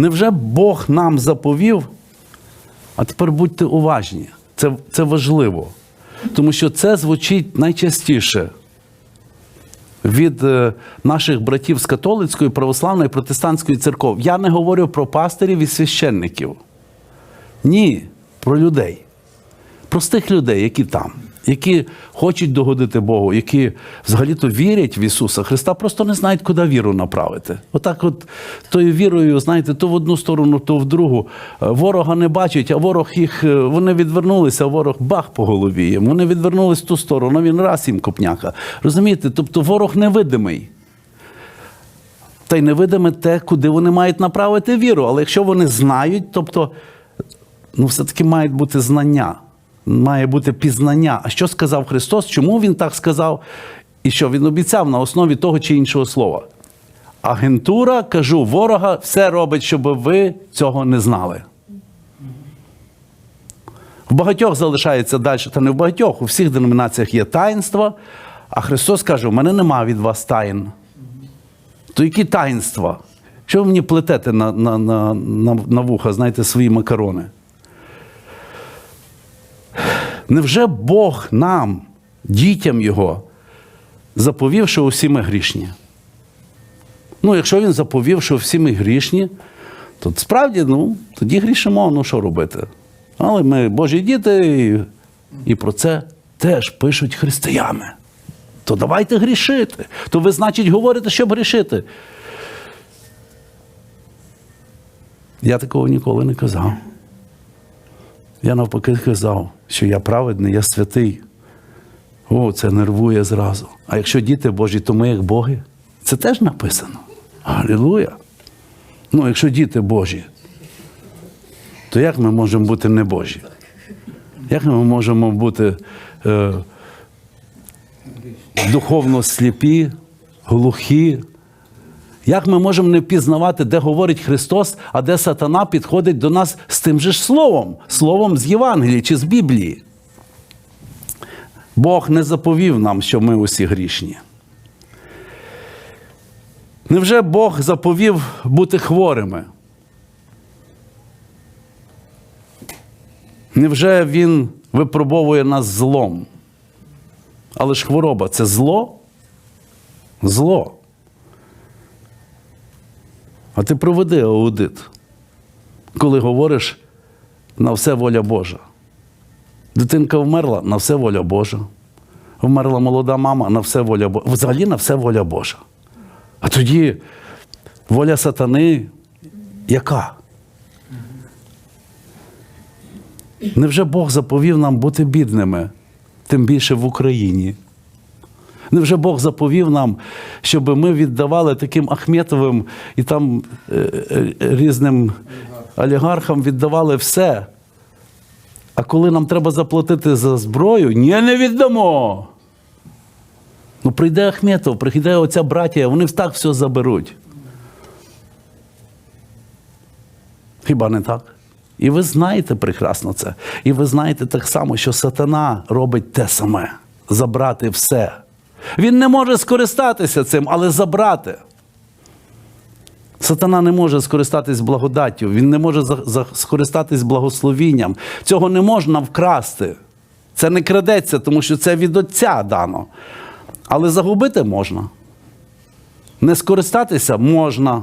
Невже Бог нам заповів? А тепер будьте уважні. Це, це важливо. Тому що це звучить найчастіше від е, наших братів з католицької, православної, протестантської церков. Я не говорю про пастирів і священників. Ні, про людей. Простих людей, які там, які хочуть догодити Богу, які взагалі-то вірять в Ісуса Христа, просто не знають, куди віру направити. Отак, от тою вірою, знаєте, то в одну сторону, то в другу. Е, Ворога не бачать, а ворог їх, е, вони відвернулися, а ворог бах по голові їм. Вони відвернулись в ту сторону, він раз їм копняка. Розумієте? Тобто ворог невидимий. Та й невидиме те, куди вони мають направити віру. Але якщо вони знають, тобто, ну, все-таки мають бути знання, має бути пізнання. А що сказав Христос? Чому Він так сказав? І що Він обіцяв на основі того чи іншого слова? Агентура, кажу, ворога все робить, щоб ви цього не знали. В багатьох залишається далі, та не в багатьох, у всіх деномінаціях є таїнства, а Христос каже: у мене нема від вас таїн. То які таїнства? Що ви мені плетете на, на, на, на, на вуха, знаєте, свої макарони? Невже Бог нам, дітям Його, заповів, що усі ми грішні? Ну, якщо він заповів, що всі ми грішні, то справді, ну, тоді грішимо, ну що робити? Але ми Божі діти, і, і про це теж пишуть християни. То давайте грішити. То ви, значить, говорите, щоб грішити. Я такого ніколи не казав. Я навпаки казав, що я праведний, я святий. О, це нервує зразу. А якщо діти Божі, то ми як Боги. Це теж написано. Алілуя. Ну, якщо діти Божі, то як ми можемо бути не Божі? Як ми можемо бути е, духовно сліпі, глухі? Як ми можемо не пізнавати, де говорить Христос, а де сатана підходить до нас з тим же ж словом, словом з Євангелії чи з Біблії? Бог не заповів нам, що ми усі грішні. Невже Бог заповів бути хворими? Невже Він випробовує нас злом? Але ж хвороба це зло? Зло. А ти проведи аудит, коли говориш на все воля Божа. Дитинка вмерла на все воля Божа. Вмерла молода мама на все воля Божа. Взагалі на все воля Божа. А тоді воля сатани яка? Невже Бог заповів нам бути бідними, тим більше в Україні? Невже Бог заповів нам, щоб ми віддавали таким Ахметовим і там е, е, різним олігархам віддавали все? А коли нам треба заплатити за зброю, ні, не віддамо. Ну, прийде Ахметов, прийде оця братія, вони так все заберуть. Хіба не так? І ви знаєте прекрасно це. І ви знаєте так само, що сатана робить те саме забрати все. Він не може скористатися цим, але забрати. Сатана не може скористатись благодаттю, він не може скористатись благословінням. Цього не можна вкрасти. Це не крадеться, тому що це від Отця дано. Але загубити можна. Не скористатися можна.